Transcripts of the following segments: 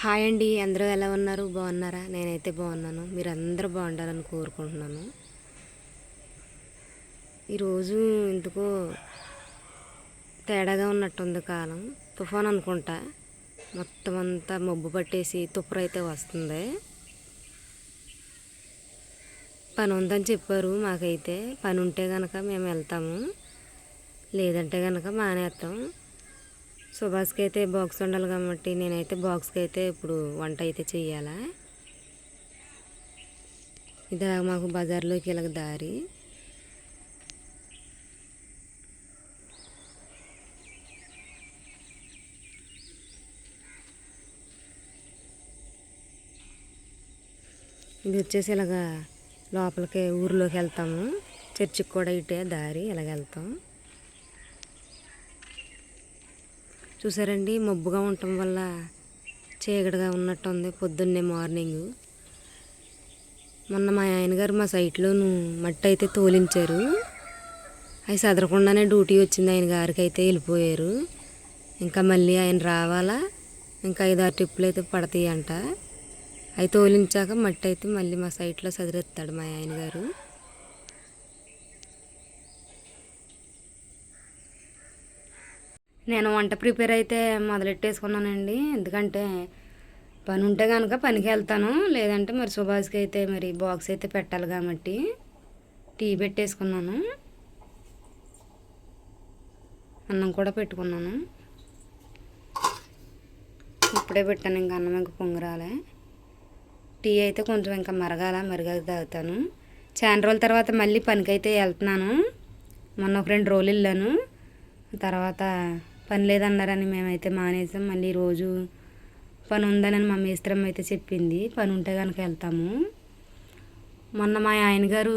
Hi అండి అందరూ ఎలా ఉన్నారు? బాగున్నారా? నేనైతే బాగున్నాను. మీరు అందరూ బాగుండాలని కోరుకుంటున్నాను. ఈరోజు ఎందుకో తేడాగా ఉన్నట్టుంది కాలం. తుఫాన్ అనుకుంటా. మొత్తం అంతా మబ్బు పట్టేసి తుప్పర అయితే వస్తుంది. పని ఉందని చెప్పారు మాకైతే. పని ఉంటే కనుక మేము వెళ్తాము. లేదంటే కనుక మానేస్తాం. సుభాష్కి అయితే బాక్స్ ఉండాలి కాబట్టి నేనైతే బాక్స్కి అయితే ఇప్పుడు వంట అయితే చెయ్యాలా? ఇదా మాకు బజార్లోకి ఇలాగ దారి. ఇది వచ్చేసి ఇలాగా లోపలికి ఊర్లోకి వెళ్తాము. చర్చికి కూడా ఇటే దారి ఇలాగ వెళ్తాం. చూసారండి మబ్బుగా ఉండటం వల్ల చీకటిగా ఉన్నట్టు ఉంది పొద్దున్నే మార్నింగ్. మొన్న మా ఆయనగారు మా సైట్లోను మట్టి అయితే తోలించారు. అవి సదరకుండానే డ్యూటీ వచ్చింది ఆయన గారికి అయితే వెళ్ళిపోయారు. ఇంకా మళ్ళీ ఆయన రావాలా? ఇంకా ఐదు ఆరు ట్రిప్పులు అయితే పడతాయి అంట అవి తోలించాక మట్టి అయితే మళ్ళీ మా సైట్లో సదిరేస్తాడు మా ఆయన గారు నేను వంట ప్రిపేర్ అయితే మొదలెట్టేసుకున్నానండి. ఎందుకంటే పని ఉంటే కనుక పనికి వెళ్తాను. లేదంటే మరి సుభాష్కి అయితే మరి బాక్స్ అయితే పెట్టాలి కాబట్టి టీ పెట్టేసుకున్నాను. అన్నం కూడా పెట్టుకున్నాను. ఇప్పుడే పెట్టాను ఇంకా అన్నం ఇంకా పొంగరాలే. టీ అయితే కొంచెం ఇంకా మరగాల మరగాక తాగుతాను. చాలా రోజుల తర్వాత మళ్ళీ పనికైతే వెళ్తున్నాను. మొన్న ఒక రెండు రోజులు వెళ్ళాను. తర్వాత పని లేదన్నారని మేమైతే మానేసాం. మళ్ళీ రోజు పని ఉందని మా మేస్త్రం అయితే చెప్పింది. పని ఉంటే కనుక వెళ్తాము. మొన్న మా ఆయన గారు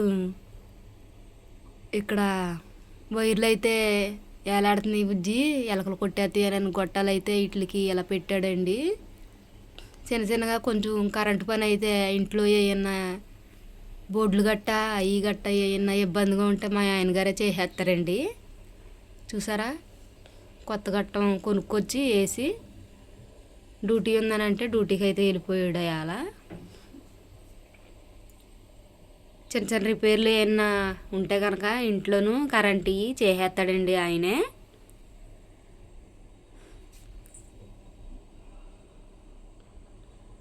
ఇక్కడ వైర్లు అయితే ఏలాడుతున్నాయి బుజ్జి. ఎలకలు కొట్టేస్తాయి అని గొట్టాలు అయితే వీటికి ఇలా పెట్టాడండి. చిన్న చిన్నగా కొంచెం కరెంటు పని అయితే ఇంట్లో ఏమన్నా బోర్డులు గట్ట అవి గట్ట ఏమన్నా ఇబ్బందిగా ఉంటే మా ఆయన గారే చేసేస్తారండి చూసారా? కొత్త గట్టం కొనుక్కొచ్చి వేసి డ్యూటీ ఉందని అంటే డ్యూటీకి అయితే వెళ్ళిపోయాడు అలా చిన్న చిన్న రిపేర్లు ఏమన్నా ఉంటే కనుక ఇంట్లోనూ కరెంటు చేసేస్తాడండి ఆయనే.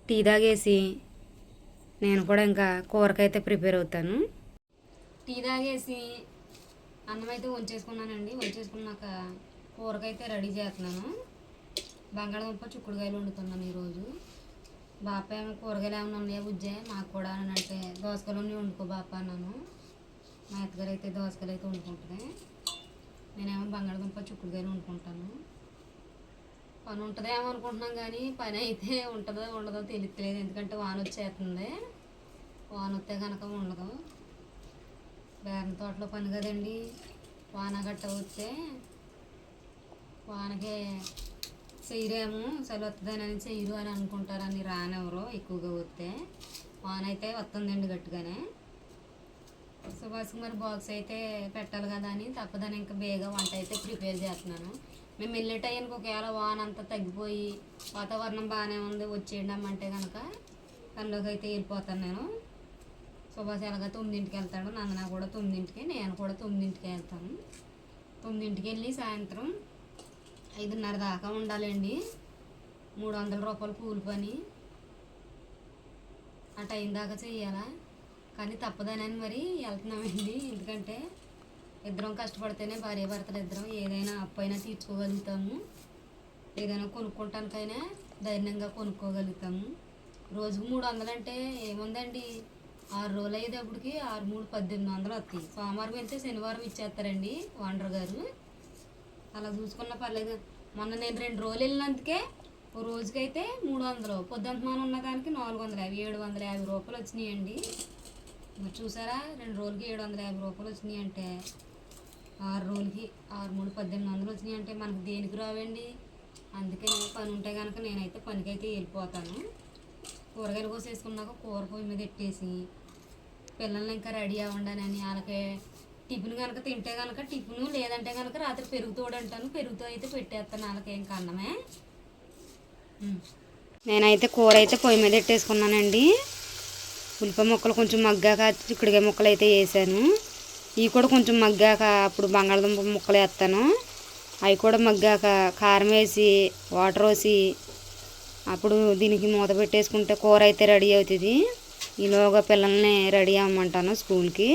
టీ తాగేసి నేను కూడా ఇంకా కూరకైతే ప్రిపేర్ అవుతాను. టీ తాగేసి అన్నం అయితే వంచేసుకున్నానండి. వంచేసుకున్నాక కూరకైతే రెడీ చేస్తున్నాను. బంగాళదుంప చిక్కుడుకాయలు వండుతున్నాను ఈరోజు. బాప ఏమో కూరగాయలు ఏమైనా ఉన్నాయా బుజ్జే? మాకు కూడా అని అంటే దోసకాయలు ఉన్నాయి వండుకో బాప అన్నాను. మా అత్తగారు అయితే దోసకాయలు అయితే వండుకుంటుంది. నేనేమో బంగాళదుంప చిక్కుడుకాయలు వండుకుంటాను. పని ఉంటుందేమో అనుకుంటున్నాం కానీ పని అయితే ఉంటుందో ఉండదో తెలియట్లేదు. ఎందుకంటే వాన వచ్చేస్తుంది. వాన వస్తే కనుక ఉండదు. బేరం తోటలో పని కదండి. వాన గట్ట వస్తే వానకే చెయ్యరేమో చలి వస్తుందని చెయ్యరు అని అనుకుంటారని రానెవరు ఎక్కువగా వస్తే వాన అయితే వస్తుందండి గట్టిగానే. సుభాష్కి మరి బాక్స్ అయితే పెట్టాలి కదా అని తప్పదని ఇంకా బేగా వంట అయితే ప్రిపేర్ చేస్తున్నాను. మేము వెళ్ళే టైంకి ఒకవేళ వాన అంతా తగ్గిపోయి వాతావరణం బాగానే ఉంది వచ్చేయండి అమ్మంటే కనుక పనిలోకి అయితే వెళ్ళిపోతాను నేను. సుభాష్ ఎలాగా తొమ్మిదింటికి వెళ్తాడు నందన కూడా తొమ్మిదింటికి నేను కూడా తొమ్మిదింటికి వెళ్తాను. తొమ్మిదింటికి వెళ్ళి సాయంత్రం ఐదున్నర దాకా ఉండాలండి. మూడు వందల రూపాయలు కూలి పని. ఆ టైం దాకా చెయ్యాలా? కానీ తప్పదనని మరి వెళ్తున్నామండి. ఎందుకంటే ఇద్దరం కష్టపడితేనే భార్య భర్తలు ఇద్దరం ఏదైనా అప్పైనా తీర్చుకోగలుగుతాము. ఏదైనా కొనుక్కోవటానికైనా ధైర్యంగా కొనుక్కోగలుగుతాము. రోజుకు మూడు వందలు అంటే ఏముందండి? ఆరు రోజులు అయ్యేటప్పటికి ఆరు మూడు పద్దెనిమిది వందలు వస్తాయి. సోమవారం వెళ్తే శనివారం ఇచ్చేస్తారండి ఓనర్ గారు. అలా చూసుకున్న పర్లేదు. మొన్న నేను రెండు రోజులు వెళ్ళినందుకే ఓ రోజుకైతే మూడు వందలు. పొద్దుంతమానం ఉన్న దానికి నాలుగు వందల యాభై ఏడు వందల యాభై రూపాయలు వచ్చినాయండి. మరి చూసారా? రెండు రోజులకి ఏడు వందల యాభై రూపాయలు వచ్చినాయి అంటే ఆరు రోజులకి ఆరు మూడు పద్దెనిమిది వందలు వచ్చినాయి అంటే మనకు దేనికి రావండి? అందుకే పని ఉంటే కనుక నేనైతే పనికైతే వెళ్ళిపోతాను. కూరగాయలు కోసేసుకున్నాక కూర పొయ్యి మీద పెట్టేసి పిల్లల్ని ఇంకా రెడీ అవ్వండానని వాళ్ళకి టిఫిన్ కనుక తింటే కనుక టిఫిన్ లేదంటే కనుక రాత్రి పెరుగుతోడు అంటాను పెరుగుతో అయితే పెట్టేస్తాను. నాకేం కన్నమే నేనైతే కూర అయితే పొయ్యి మీద పెట్టేసుకున్నానండి. ఉల్లిపాయ ముక్కలు కొంచెం మగ్గాక చిక్కుడుకాయ ముక్కలు అయితే వేసాను. ఇవి కూడా కొంచెం మగ్గాక అప్పుడు బంగాళదుంప ముక్కలు వేస్తాను. అవి కూడా మగ్గాక కారం వేసి వాటర్ వేసి అప్పుడు దీనికి మూత పెట్టేసుకుంటే కూర అయితే రెడీ అవుతుంది. ఈలోగా పిల్లల్ని రెడీ అవ్వమంటాను స్కూల్కి.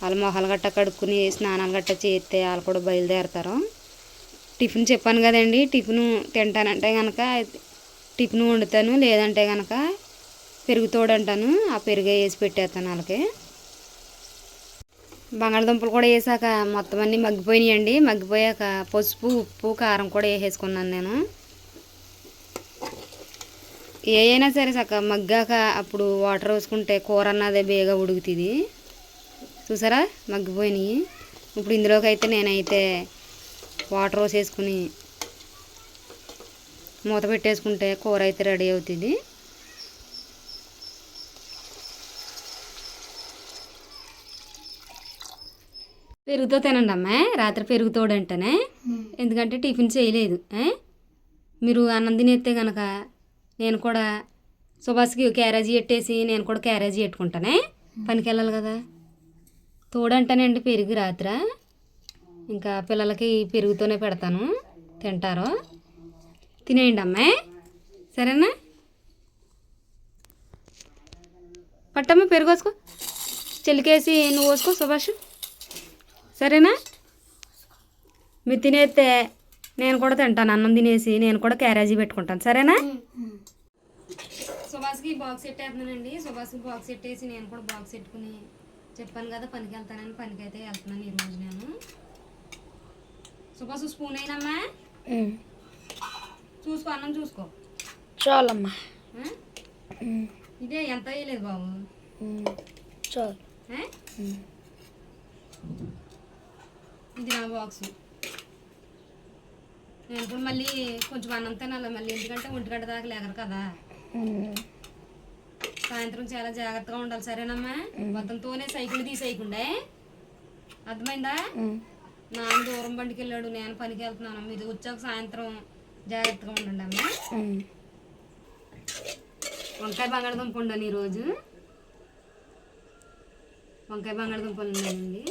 వాళ్ళ మొహాలు గట్ట కడుక్కుని స్నానాలు గట్ట చేస్తే వాళ్ళు కూడా బయలుదేరతారు. టిఫిన్ చెప్పాను కదండి టిఫిన్ తింటానంటే కనుక టిఫిన్ వండుతాను లేదంటే కనుక పెరుగు తోడంటాను ఆ పెరుగు వేసి పెట్టేస్తాను వాళ్ళకి. బంగాళదుంపలు కూడా వేసాక మొత్తం అన్నీ మగ్గిపోయినాయండి. మగ్గిపోయాక పసుపు ఉప్పు కారం కూడా వేసేసుకున్నాను నేను. ఏ అయినా సరే సక్క మగ్గాక అప్పుడు వాటర్ వేసుకుంటే కూర అన్నదే బేగా ఉడుకుతుంది. చూసారా? మగ్గిపోయినాయి. ఇప్పుడు ఇందులోకి అయితే నేనైతే వాటర్ వేసేసుకుని మూత పెట్టేసుకుంటే కూర అయితే రెడీ అవుతుంది. పెరుగుతో తినండి అమ్మాయి రాత్రి పెరుగుతోడు అంటేనే ఎందుకంటే టిఫిన్ చేయలేదు? మీరు అన్నం తినేస్తే కనుక నేను కూడా సుభాష్కి క్యారేజీ పెట్టేసి నేను కూడా క్యారేజీ పెట్టుకుంటానే. పనికి వెళ్ళాలి కదా. తోడంటేనండి పెరుగు రాత్ర? ఇంకా పిల్లలకి పెరుగుతోనే పెడతాను. తింటారు. తినేయండి అమ్మాయి. సరేనా? పట్టమ్మ పెరుగు వేసుకో చెలికేసి నువ్వు వేసుకో సుభాష్. సరేనా? మీరు తినేస్తే నేను కూడా తింటాను. అన్నం తినేసి నేను కూడా క్యారేజీ పెట్టుకుంటాను. సరేనా? సుభాష్కి బాక్స్ పెట్టేస్తున్నానండి సుభాష్కి బాక్స్ పెట్టేసి నేను కూడా బాక్స్ పెట్టుకుని చెప్పాను కదా పనికి వెళ్తానని పనికి అయితే వెళ్తున్నాను ఈరోజు నేను. సుభాష్ స్పూన్ అయినమ్మా చూసుకో అన్నం చూసుకో. చాలమ్మా? ఇదే ఎంత వేయలేదు బాబు? చాలు? ఇది నా బాక్స్. నేను కూడా మళ్ళీ కొంచెం అన్నం తినాలి మళ్ళీ ఎందుకంటే ఒంటి గంట దాకా లేగరు కదా. సాయంత్రం చాలా జాగ్రత్తగా ఉండాలి. సరేనమ్మా? మొత్తంతోనే సైకిల్ తీసేయకుండే. అర్థమైందా? నాన్న దూరం బండికి వెళ్ళాడు నేను పనికి వెళ్తున్నాను మీరు వచ్చాక సాయంత్రం జాగ్రత్తగా ఉండండి అమ్మా. వంకాయ బంగాళదుంప ఉండను ఈరోజు. వంకాయ బంగాళదుంపలు ఉన్నాయండి.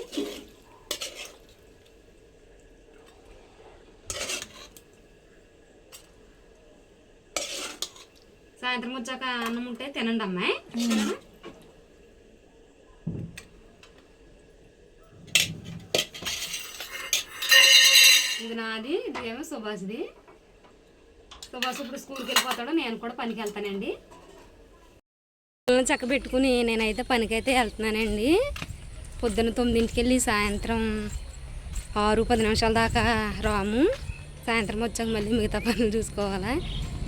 సాయంత్రం వచ్చాక అన్నం ఉంటే తినండి అమ్మాయి. ఇది నాది ఇది ఏమో సుభాష్ది. సుభాష్ ఇప్పుడు స్కూల్కి వెళ్ళిపోతాడు నేను కూడా పనికి వెళ్తానండి. చక్క పెట్టుకుని నేనైతే పనికైతే వెళ్తున్నానండి. పొద్దున్న తొమ్మిదింటికి వెళ్ళి సాయంత్రం ఆరు పది నిమిషాల దాకా రాము. సాయంత్రం వచ్చాక మళ్ళీ మిగతా పనులు చూసుకోవాలా.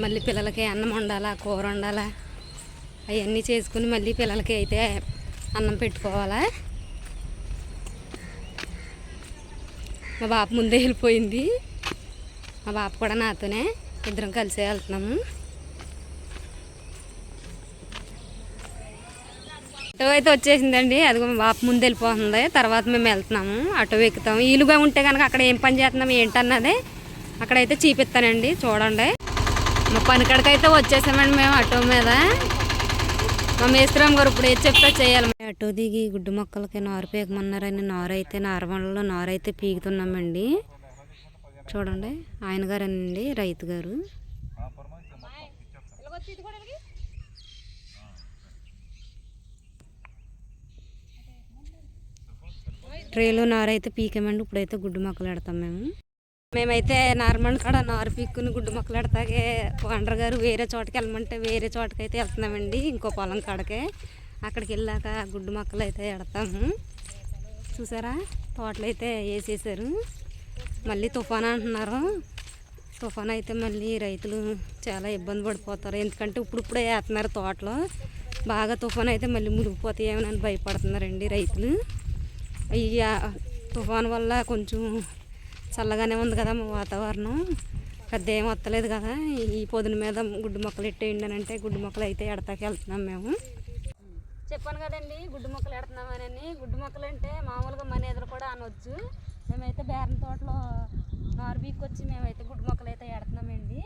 మళ్ళీ పిల్లలకి అన్నం వండాలా కూర వండాలా అవన్నీ చేసుకుని మళ్ళీ పిల్లలకి అయితే అన్నం పెట్టుకోవాలా. మా బాప ముందే వెళ్ళిపోయింది. మా బాప కూడా నాతోనే ఇద్దరం కలిసే వెళ్తున్నాము. ఆటో అయితే వచ్చేసిందండి. అది మా బాప ముందు వెళ్ళిపోతుంది. తర్వాత మేము వెళ్తున్నాము. ఆటో ఎక్కుతాము. ఈలుగా ఉంటే కనుక అక్కడ ఏం పని చేస్తున్నాం ఏంటన్నది అక్కడైతే చూపిస్తానండి. చూడండి. పనికాడికైతే వచ్చేసామండి మేము ఆటో మీద. మా మేస్త్రం గారు ఇప్పుడు ఏది చెప్తా చేయాలి. ఆటో దిగి గుడ్డు మొక్కలకి నారు పీకమన్నారని నారు అయితే నారమలలో నారు అయితే పీకుతున్నామండి. చూడండి ఆయన గారేనండి రైతు గారు. ట్రేలో నారైతే అయితే పీకామండి ఇప్పుడైతే గుడ్డు మొక్కలు పెడతాం మేము. మేమైతే నార్మల్ కాడ నారు పీక్కుని గుడ్డు మొక్కలు పెడతాకే ఓనర్ గారు వేరే చోటకి వెళ్ళమంటే వేరే చోటకి అయితే వెళ్తున్నామండి ఇంకో పొలం కాడకే. అక్కడికి వెళ్ళాక గుడ్డు మొక్కలు అయితే ఎడతాము. చూసారా? తోటలు అయితే వేసేసారు. మళ్ళీ తుఫాన్ అంటున్నారు. తుఫాన్ అయితే మళ్ళీ రైతులు చాలా ఇబ్బంది పడిపోతారు. ఎందుకంటే ఇప్పుడిప్పుడే వేస్తున్నారు తోటలో. బాగా తుఫాన్ అయితే మళ్ళీ మునిగిపోతాయేమో అని భయపడుతున్నారండి రైతులు. అయ్యా తుఫాన్ వల్ల కొంచెం చల్లగానే ఉంది కదా మా వాతావరణం. పెద్ద ఏం వస్తలేదు కదా. ఈ పొదున మీద గుడ్డు మొక్కలు ఎట్టేయండి అని అంటే గుడ్డు మొక్కలు అయితే ఎడతాకి వెళ్తున్నాం మేము. చెప్పాను కదండి గుడ్డు మొక్కలు ఎడుతున్నామని గుడ్డు మొక్కలు అంటే మామూలుగా మన ఎదురు కూడా అనవచ్చు మేమైతే బేరం తోటలో నారు బీక్కొచ్చి మేమైతే గుడ్డు మొక్కలు అయితే ఎడుతున్నామండి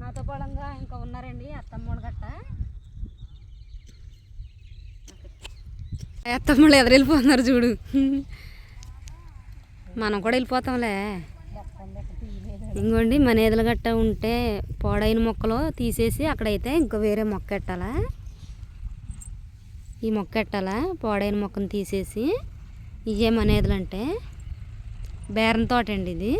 నాతో పడంగా ఇంకా ఉన్నారండి అత్తమ్మోడు గట్ట. అత్తమ్మలు ఎదురు వెళ్ళిపోతున్నారు చూడు. మనం కూడా వెళ్ళిపోతాంలే. ఇంకోండి మనేదల గట్ట ఉంటే పాడైన మొక్కలు తీసేసి అక్కడైతే ఇంకా వేరే మొక్క ఎట్టాలా? ఈ మొక్క ఎట్టాలా? పాడైన మొక్కను తీసేసి ఇవే మనేదలు అంటే బేరం తోట అండి ఇది.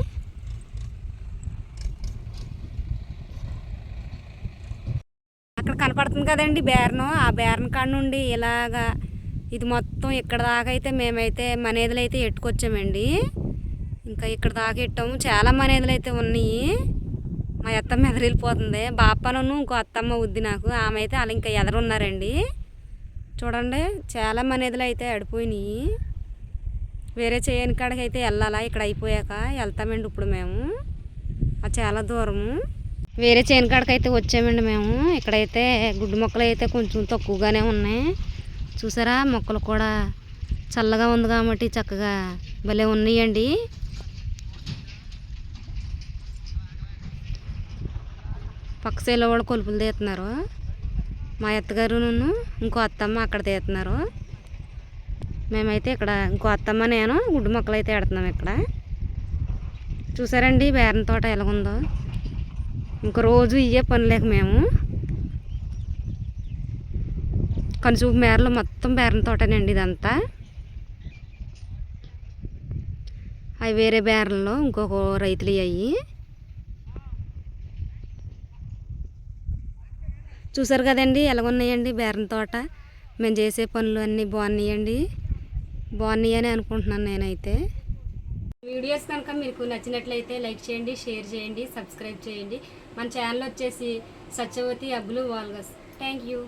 అక్కడ కనపడుతుంది కదండి బేరను. ఆ బేరన్ కాడ నుండి ఇలాగా ఇది మొత్తం ఇక్కడ దాకా అయితే మేమైతే మనేదలు అయితే ఎట్టుకొచ్చామండి ఇంకా ఇక్కడ దాకా చాలా మనేదలు అయితే ఉన్నాయి. మా అత్తమ్మ ఎదరెళ్ళిపోతుంది బాపనను ఇంకో అత్తమ్మ ఉద్ది నాకు. ఆమె అయితే అలా ఇంకా ఎదరున్నారండి. చూడండి చాలా మనేదలు అయితే అడిపోయినాయి వేరే చేయని కాడికి అయితే వెళ్ళాలా ఇక్కడ అయిపోయాక వెళ్తామండి ఇప్పుడు మేము. అది చాలా దూరము. వేరే చేను కాడికి అయితే వచ్చామండి మేము. ఇక్కడైతే గుడ్డు మొక్కలు అయితే కొంచెం తక్కువగానే ఉన్నాయి. చూసారా? మొక్కలు కూడా చల్లగా ఉంది కాబట్టి చక్కగా భలే ఉన్నాయండి. పక్క చేలో వాళ్ళు కొలుపులు తీస్తున్నారు. మా అత్తగారు నన్ను ఇంకో అత్తమ్మ అక్కడ తీస్తున్నారు. మేమైతే ఇక్కడ ఇంకో అత్తమ్మ నేను గుడ్డు మొక్కలు అయితే ఎడుతున్నాం ఇక్కడ. చూసారండి బేరం తోట ఎలాగుందో. ఇంక రోజు ఇయ్యే పనులేక మేము. కనుచూపు మేరలో మొత్తం బేరం తోటనండి ఇదంతా. అవి వేరే బేరంలో ఇంకొక రైతులు అయ్యి చూసారు కదండి ఎలాగున్నాయండి బేరం తోట? మేము చేసే పనులు అన్నీ బాగున్నాయండి. బాగున్నాయి అని అనుకుంటున్నాను నేనైతే. వీడియోస్ కనుక మీకు నచ్చినట్లయితే లైక్ చేయండి షేర్ చేయండి సబ్స్క్రైబ్ చేయండి. మన ఛానల్ వచ్చేసి Satyavathi Abbulu vlogs. Thank you.